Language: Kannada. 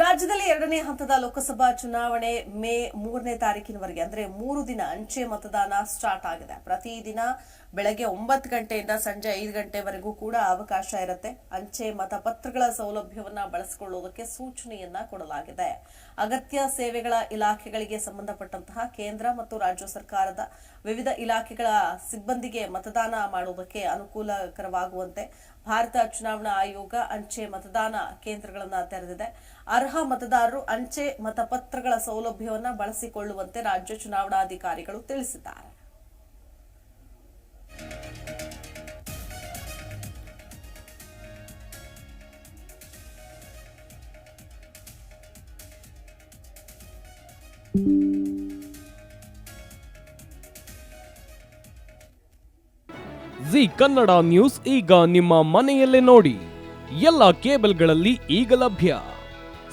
ರಾಜ್ಯದಲ್ಲಿ ಎರಡನೇ ಹಂತದ ಲೋಕಸಭಾ ಚುನಾವಣೆ ಮೇ ಮೂರನೇ ತಾರೀಕಿನವರೆಗೆ ಅಂದ್ರೆ ಮೂರು ದಿನ ಅಂಚೆ ಮತದಾನ ಸ್ಟಾರ್ಟ್ ಆಗಿದೆ. ಪ್ರತಿದಿನ ಬೆಳಗ್ಗೆ ಒಂಬತ್ತು ಗಂಟೆಯಿಂದ ಸಂಜೆ ಐದು ಗಂಟೆವರೆಗೂ ಕೂಡ ಅವಕಾಶ ಇರುತ್ತೆ. ಅಂಚೆ ಮತಪತ್ರಗಳ ಸೌಲಭ್ಯವನ್ನ ಬಳಸಿಕೊಳ್ಳುವುದಕ್ಕೆ ಸೂಚನೆಯನ್ನ ಕೊಡಲಾಗಿದೆ. ಅಗತ್ಯ ಸೇವೆಗಳ ಇಲಾಖೆಗಳಿಗೆ ಸಂಬಂಧಪಟ್ಟಂತಹ ಕೇಂದ್ರ ಮತ್ತು ರಾಜ್ಯ ಸರ್ಕಾರದ ವಿವಿಧ ಇಲಾಖೆಗಳ ಸಿಬ್ಬಂದಿಗೆ ಮತದಾನ ಮಾಡುವುದಕ್ಕೆ ಅನುಕೂಲಕರವಾಗುವಂತೆ ಭಾರತ ಚುನಾವಣಾ ಆಯೋಗ ಅಂಚೆ ಮತದಾನ ಕೇಂದ್ರಗಳನ್ನು ತೆರೆದಿದೆ. ಅರ್ಹ ಮತದಾರರು ಅಂಚೆ ಮತಪತ್ರಗಳ ಸೌಲಭ್ಯವನ್ನು ಬಳಸಿಕೊಳ್ಳುವಂತೆ ರಾಜ್ಯ ಚುನಾವಣಾಧಿಕಾರಿಗಳು ತಿಳಿಸಿದ್ದಾರೆ. ಜಿ ಕನ್ನಡ ನ್ಯೂಸ್ ಈಗ ನಿಮ್ಮ ಮನೆಯಲ್ಲೇ ನೋಡಿ. ಎಲ್ಲ ಕೇಬಲ್ಗಳಲ್ಲಿ ಈಗ ಲಭ್ಯ.